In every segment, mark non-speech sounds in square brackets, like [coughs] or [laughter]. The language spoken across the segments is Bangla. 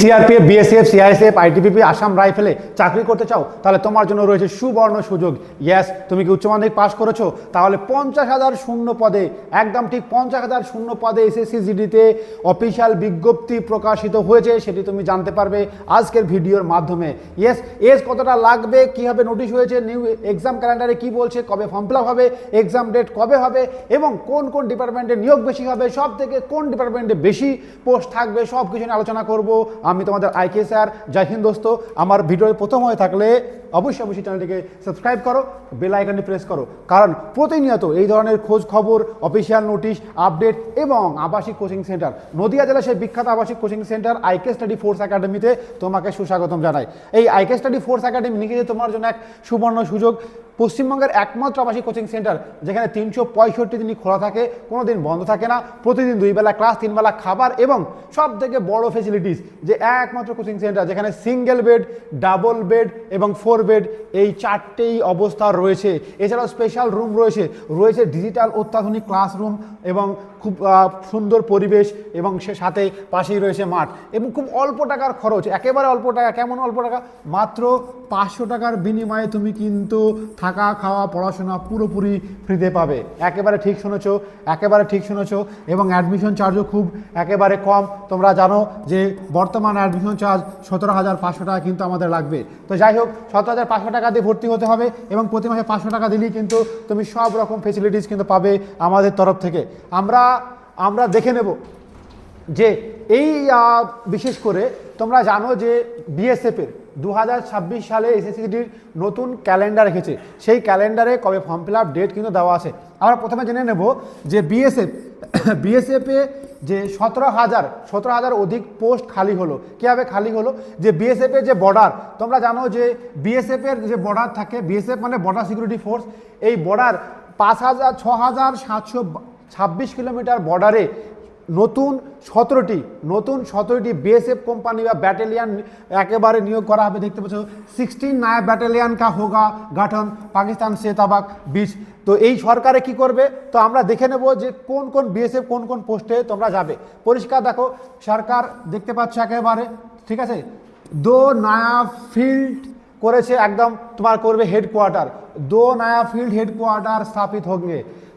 CRPF BSF CISF ITBP Assam রাইফেলে চাকরি করতে চাও, তাহলে তোমার জন্য রয়েছে সুবর্ণ সুযোগ। ইয়েস তুমি কি উচ্চ মাধ্যমিক পাস করেছ? তাহলে পঞ্চাশ হাজার শূন্য পদে, একদম ঠিক পঞ্চাশ হাজার শূন্য পদে এসএসসি জিডিতে অফিসিয়াল বিজ্ঞপ্তি প্রকাশিত হয়েছে, সেটি তুমি জানতে পারবে আজকের ভিডিওর মাধ্যমে। ইয়েস এজ কতটা লাগবে কীভাবে নোটিশ হয়েছে নিউ এক্সাম ক্যালেন্ডারে কি বলছে, কবে ফর্ম ফিল হবে এক্সাম ডেট কবে হবে, এবং কোন কোন ডিপার্টমেন্টে নিয়োগ বেশি হবে সব থেকে কোন ডিপার্টমেন্টে বেশি পোস্ট থাকবে সব কিছু নিয়ে আলোচনা করব। আমি তোমাদের আইকে স্যার জয় হিন্দ দোস্ত। আমার ভিডিও প্রথম হয়ে থাকলে অবশ্যই অবশ্যই চ্যানেলটিকে সাবস্ক্রাইব করো বেল আইকনটি প্রেস করো। কারণ প্রতিনিয়ত এই ধরনের খোঁজ খবর অফিসিয়াল নোটিশ আপডেট এবং আবাসিক কোচিং সেন্টার নদিয়া জেলা সেই বিখ্যাত আবাসিক coaching centre IK study force একাডেমিতে তোমাকে সুস্বাগতম জানাই। এই আইকে স্টাডি ফোর্স একাডেমি নিজে তোমার জন্য এক সুবর্ণ সুযোগ। পশ্চিমবঙ্গের একমাত্র আবাসিক কোচিং সেন্টার যেখানে তিনশো পঁয়ষট্টি দিনই খোলা থাকে কোনো দিন বন্ধ থাকে না। প্রতিদিন দুই বেলা ক্লাস তিন বেলা খাবার এবং সব থেকে বড় ফেসিলিটিস যে একমাত্র কোচিং সেন্টার যেখানে সিঙ্গেল বেড ডাবল বেড এবং ফোর বেড এই চারটেই অবস্থা রয়েছে। এছাড়াও স্পেশাল রুম রয়েছে। রয়েছে ডিজিটাল অত্যাধুনিক ক্লাসরুম এবং খুব সুন্দর পরিবেশ এবং সে সাথে পাশেই রয়েছে মাঠ। এবং খুব অল্প টাকার খরচ, একেবারে অল্প টাকা, কেমন অল্প টাকা? মাত্র পাঁচশো টাকার বিনিময়ে তুমি কিন্তু থাকা, খাওয়া, পড়াশোনা পুরোপুরি ফ্রিতে পাবে। একেবারে ঠিক শুনেছো, একেবারে ঠিক শুনেছো। এবং অ্যাডমিশন চার্জও খুব একেবারে কম। তোমরা জানো যে বর্তমান অ্যাডমিশন চার্জ সতেরো হাজার পাঁচশো টাকা কিন্তু আমাদের লাগবে। তো যাই হোক, সতেরো হাজার পাঁচশো টাকা দিয়ে ভর্তি হতে হবে এবং প্রতি মাসে পাঁচশো টাকা দিলেই কিন্তু তুমি সব রকম ফেসিলিটিস কিন্তু পাবে আমাদের তরফ থেকে। আমরা আমরা দেখে নেব যে এই বিশেষ করে তোমরা জানো যে বিএসএফের দু হাজার ছাব্বিশ সালে এসএসসিডির নতুন ক্যালেন্ডার রেখেছে সেই ক্যালেন্ডারে কবে ফর্ম ফিল আপ ডেট কিন্তু দেওয়া আছে। আমরা প্রথমে জেনে নেব যে বিএসএফ [coughs] বিএসএফে যে সতেরো হাজার সতেরো হাজার অধিক পোস্ট খালি হলো। কীভাবে খালি হলো? যে বিএসএফের যে বর্ডার, তোমরা জানো যে বিএসএফের যে বর্ডার থাকে বিএসএফ মানে বর্ডার সিকিউরিটি ফোর্স, এই বর্ডার পাঁচ হাজার, ছ হাজার সাতশো ছাব্বিশ কিলোমিটার বর্ডারে নতুন সতেরোটি নতুন সতেরোটি বিএসএফ কোম্পানি বা ব্যাটালিয়ান একেবারে নিয়োগ করা হবে। দেখতে পাচ্ছ সিক্সটিন নায়া ব্যাটালিয়ান কা হোগা গঠন, পাকিস্তান সেতাবাক বিচ তো এই সরকারে কি করবে? তো আমরা দেখে নেব যে কোন কোন বিএসএফ কোন কোন পোস্টে তোমরা যাবে। পরিষ্কার দেখো, সরকার দেখতে পাচ্ছ একেবারে, ঠিক আছে? দো নয়া ফিল্ড করেছে একদম, তোমার করবে হেডকোয়ার্টার দো নয়া ফিল্ড হেডকোয়ার্টার স্থাপিত হোক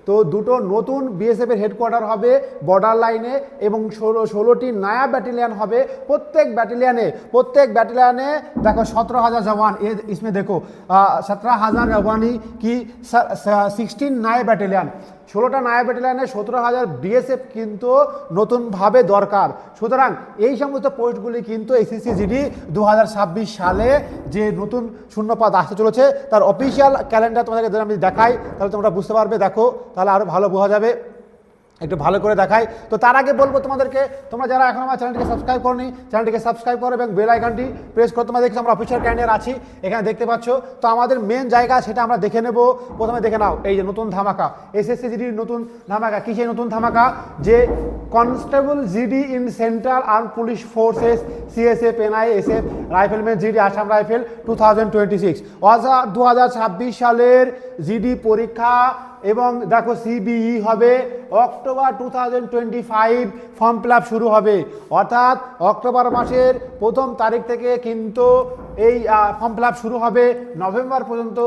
তো দুটো নতুন বিএসএফ এর হেডকোয়ার্টার হবে বর্ডার লাইনে এবং ষোলো ষোলোটি নয়া ব্যাটালিয়ান হবে প্রত্যেক ব্যাটালিয়ানে প্রত্যেক ব্যাটালিয়ানে দেখো সতেরো হাজার জওয়ান এ इसमें देखो सत्रह हजार जवानी की সিক্সটিন নয়া ব্যাটালিয়ান ষোলোটা নয়া ব্যাটালিয়ানে সতেরো হাজার বিএসএফ কিন্তু নতুনভাবে দরকার সুতরাং এই সমস্ত পোস্টগুলি কিন্তু এসএসসি জিডি দু সালে যে নতুন শূন্যপাত আসতে চলেছে তার অফিসিয়াল ক্যালেন্ডার তোমাদেরকে যদি আমি দেখাই তাহলে তোমরা বুঝতে পারবে দেখো তাহলে আরও ভালো বোঝা যাবে। একটু ভালো করে দেখাই। তো তার আগে বলব তোমাদেরকে, তোমরা যারা এখন আমার চ্যানেলটিকে সাবস্ক্রাইব করনি চ্যানেলটিকে সাবস্ক্রাইব করো এবং বেল আইকনটি প্রেস করো। তোমরা দেখছ আমরা অফিসিয়াল ক্যান্ডেল আছি, এখানে দেখতে পাচ্ছ। তো আমাদের মেন জায়গা সেটা আমরা দেখে নেব। প্রথমে দেখে নাও, এই যে নতুন ধামাকা। এসএসসি জিডির নতুন ধামাকা। কি সেই নতুন ধামাকা? যে constable GD in central arm police forces CSF NI SF rifleman GD Assam rifle two thousand twenty six দু সালের জিডি পরীক্ষা এবং দেখো সিবিই হবে October two thousand twenty five form fill শুরু হবে। অর্থাৎ অক্টোবর মাসের প্রথম তারিখ থেকে কিন্তু এই ফর্ম ফিল শুরু হবে। নভেম্বর পর্যন্ত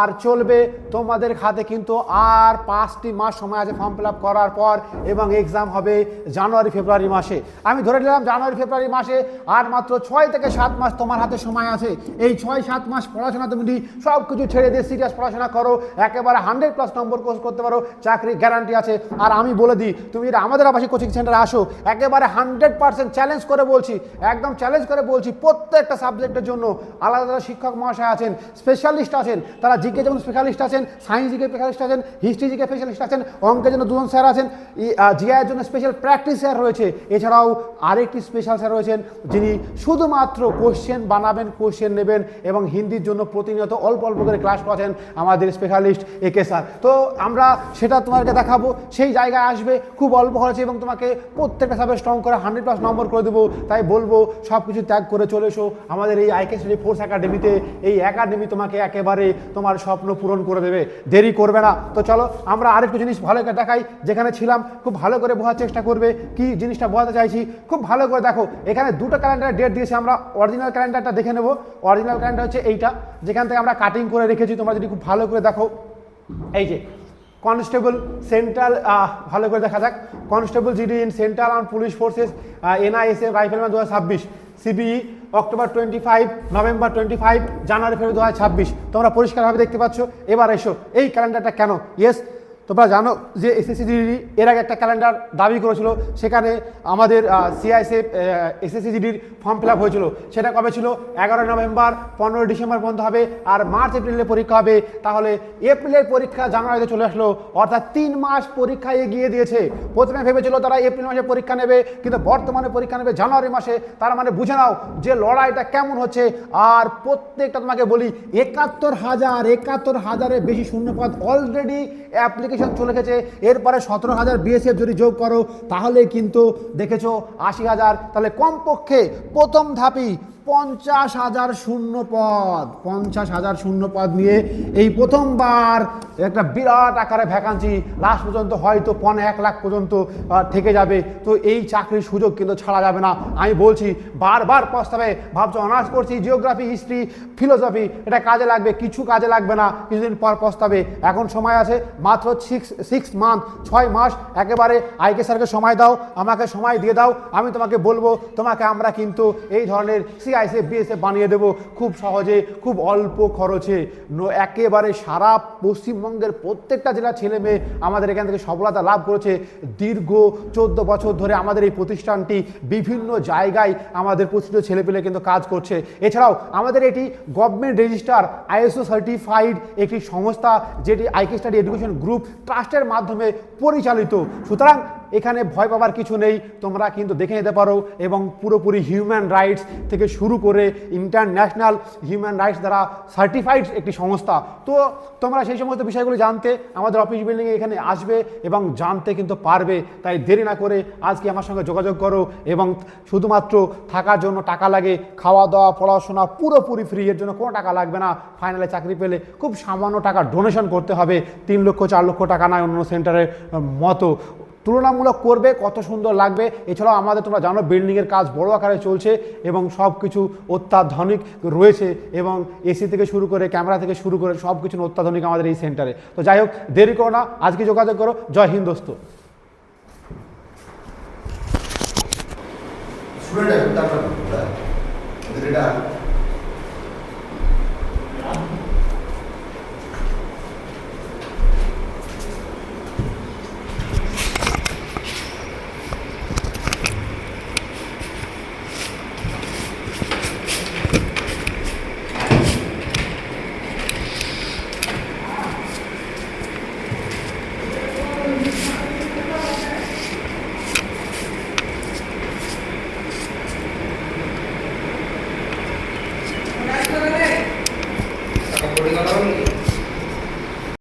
আর চলবে। তোমাদের খাতে কিন্তু আর পাঁচটি মাস সময় আছে ফর্ম ফিল করার পর এবং এক্সাম হবে জানুয়ারি, ফেব্রুয়ারি মাসে। আমি ধরে নিলাম জানুয়ারি, ফেব্রুয়ারি মাসে আর মাত্র ছয় থেকে সাত মাস তোমার হাতে সময় আছে। এই ছয়, সাত মাস পড়াশোনা তুমি সব কিছু ছেড়ে দিয়ে সিরিয়াস পড়াশোনা করো, একেবারে হান্ড্রেড প্লাস নম্বর কোর্স করতে পারো চাকরি গ্যারান্টি আছে। আর আমি বলে দিই, তুমি যদি আমাদের আবাসিক কোচিং সেন্টারে আসো, একেবারে হান্ড্রেড পার্সেন্ট চ্যালেঞ্জ করে বলছি, একদম চ্যালেঞ্জ করে বলছি প্রত্যেকটা সাবজেক্টের জন্য আলাদা আলাদা শিক্ষক মহাশয় আছেন স্পেশালিস্ট আছেন, তারা জিকে যেমন স্পেশালিস্ট আছেন সায়েন্স জিকে স্পেশালিস্ট আছেন হিস্ট্রি জিকে স্পেশালিস্ট আছেন, অঙ্কের জন্য দুজন স্যার আছেন জিআইয়ের জন্য স্পেশাল প্র্যাকটিস স্যার রয়েছে, এছাড়াও আরেকটি স্পেশাল স্যার রয়েছেন, যিনি শুধুমাত্র কোশ্চেন বানাবেন কোশ্চেন নেবেন এবং হিন্দির জন্য প্রতিনিয়ত অল্প অল্প করে ক্লাস করাছেন আমাদের স্পেশালিস্ট একে স্যার তো আমরা সেটা তোমাকে দেখাবো, সেই জায়গায় আসবে, খুব অল্প খরচে এবং তোমাকে প্রত্যেকটা সাবে স্ট্রং করে হান্ড্রেড প্লাস নম্বর করে দেবো। তাই বলব সব কিছু ত্যাগ করে চলে এসো। আমাদের এই আইকে স্টাডি ফোর্স একাডেমিতে এই একাডেমি তোমাকে একেবারে তোমার স্বপ্ন পূরণ করে দেবে। দেরি করবে না। তো চলো, আমরা আরেকটু জিনিস ভালো করে দেখাই। যেখানে ছিলাম, খুব ভালো করে বোঝার চেষ্টা করবে। কি জিনিসটা বোঝাতে চাইছি? খুব ভালো করে দেখো, এখানে দুটো ক্যালেন্ডার ডেট দিয়েছে আমরা। অরিজিনাল ক্যালেন্ডারটা দেখে নেব। অরিজিনাল ক্যালেন্ডার হচ্ছে এইটা। যেখান থেকে আমরা কাটিং করে রেখেছি, তোমরা যদি খুব ভালো করে দেখো। এই যে কনস্টেবল সেন্ট্রাল ভালো করে দেখা যাক। Constable GD in central arm police forces NISA rifleman দু হাজার ছাব্বিশ, CBE October twenty five November twenty five জানুয়ারি, ফেব্রুয়ারি দু হাজার ছাব্বিশ। তোমরা পরিষ্কারভাবে দেখতে পাচ্ছ। এবার এসো, এই ক্যালেন্ডারটা কেন? ইয়েস তোমরা জানো যে এসএসসিজিডি এর আগে একটা ক্যালেন্ডার দাবি করেছিল, সেখানে আমাদের সিআইসিএফ এসএসসিজিডির ফর্ম ফিল আপ হয়েছিল। সেটা কবে ছিল? এগারোই নভেম্বর পনেরোই ডিসেম্বর পর্যন্ত হবে আর মার্চ এপ্রিলে পরীক্ষা হবে। তাহলে এপ্রিলের পরীক্ষা জানুয়ারিতে চলে আসলো, অর্থাৎ তিন মাস পরীক্ষা এগিয়ে দিয়েছে। প্রথমে ভেবেছিল তারা এপ্রিল মাসে পরীক্ষা নেবে, কিন্তু বর্তমানে পরীক্ষা নেবে জানুয়ারি মাসে। তার মানে বুঝে নাও যে লড়াইটা কেমন হচ্ছে। আর প্রত্যেকটা তোমাকে বলি, একাত্তর হাজার, একাত্তর হাজারের বেশি শূন্যপদ অলরেডি অ্যাপ্লিকেশন চলে গেছে। এরপরে সতেরো হাজার বিএসএফ যদি যোগ করো, তাহলে কিন্তু দেখেছ আশি হাজার। তাহলে কমপক্ষে প্রথম ধাপই পঞ্চাশ হাজার শূন্য পদ পঞ্চাশ হাজার শূন্য পদ নিয়ে এই প্রথমবার একটা বিরাট আকারে ভ্যাকান্সি লাস্ট পর্যন্ত হয়তো পনে এক লাখ পর্যন্ত থেকে যাবে। তো এই চাকরির সুযোগ কিন্তু ছাড়া যাবে না। আমি বলছি, বারবার প্রস্তাবে ভাবছ, অনার্স করছি জিওগ্রাফি হিস্ট্রি ফিলোসফি এটা কাজে লাগবে, কিছু কাজে লাগবে না। কিছুদিন পর প্রস্তাবে। এখন সময় আছে, মাত্র সিক্স সিক্স মান্থ ছয় মাস, একেবারে আইকে স্যারকে সময় দাও, আমাকে সময় দিয়ে দাও। আমি তোমাকে বলব, তোমাকে আমরা কিন্তু এই ধরনের সিআইসে বিএসএ বানিয়ে দেবো খুব সহজে, খুব অল্প খরচে। একেবারে সারা পশ্চিমবঙ্গের প্রত্যেকটা জেলার ছেলে মেয়ে আমাদের এখান থেকে সফলতা লাভ করেছে। দীর্ঘ চোদ্দ বছর ধরে আমাদের এই প্রতিষ্ঠানটি বিভিন্ন জায়গায় আমাদের প্রতিষ্ঠিত ছেলেপেলে কিন্তু কাজ করছে। এছাড়াও আমাদের এটি গভর্নমেন্ট রেজিস্টার, আইএসও সার্টিফাইড একটি সংস্থা, যেটি আইকে স্টাডি এডুকেশন গ্রুপ ট্রাস্টের মাধ্যমে পরিচালিত। সুতরাং এখানে ভয় পাবার কিছু নেই, তোমরা কিন্তু দেখে নিতে পারো এবং পুরোপুরি হিউম্যান রাইটস থেকে শুরু করে ইন্টারন্যাশনাল হিউম্যান রাইটস দ্বারা সার্টিফাইড একটি সংস্থা। তো তোমরা সেই সমস্ত বিষয়গুলো জানতে আমাদের অফিস বিল্ডিংয়ে এখানে আসবে এবং জানতে কিন্তু পারবে। তাই দেরি না করে আজকে আমার সঙ্গে যোগাযোগ করো এবং শুধুমাত্র থাকার জন্য টাকা লাগে খাওয়া দাওয়া পড়াশোনা পুরোপুরি ফ্রি এর জন্য কোনো টাকা লাগবে না। ফাইনালে চাকরি পেলে খুব সামান্য টাকা ডোনেশন করতে হবে। তিন লক্ষ, চার লক্ষ টাকা নয় অন্য সেন্টারের মতো। তুলনামূলক করবে, কত সুন্দর লাগবে। এছাড়াও আমাদের তোমরা জানো বিল্ডিংয়ের কাজ বড় আকারে চলছে এবং সব কিছু অত্যাধুনিক রয়েছে এবং এসি থেকে শুরু করে ক্যামেরা থেকে শুরু করে সব কিছু অত্যাধুনিক আমাদের এই সেন্টারে তো যাই হোক, দেরি করো না, আজকে যোগাযোগ করো। জয় হিন্দ দোস্ত। স্টুডেন্ট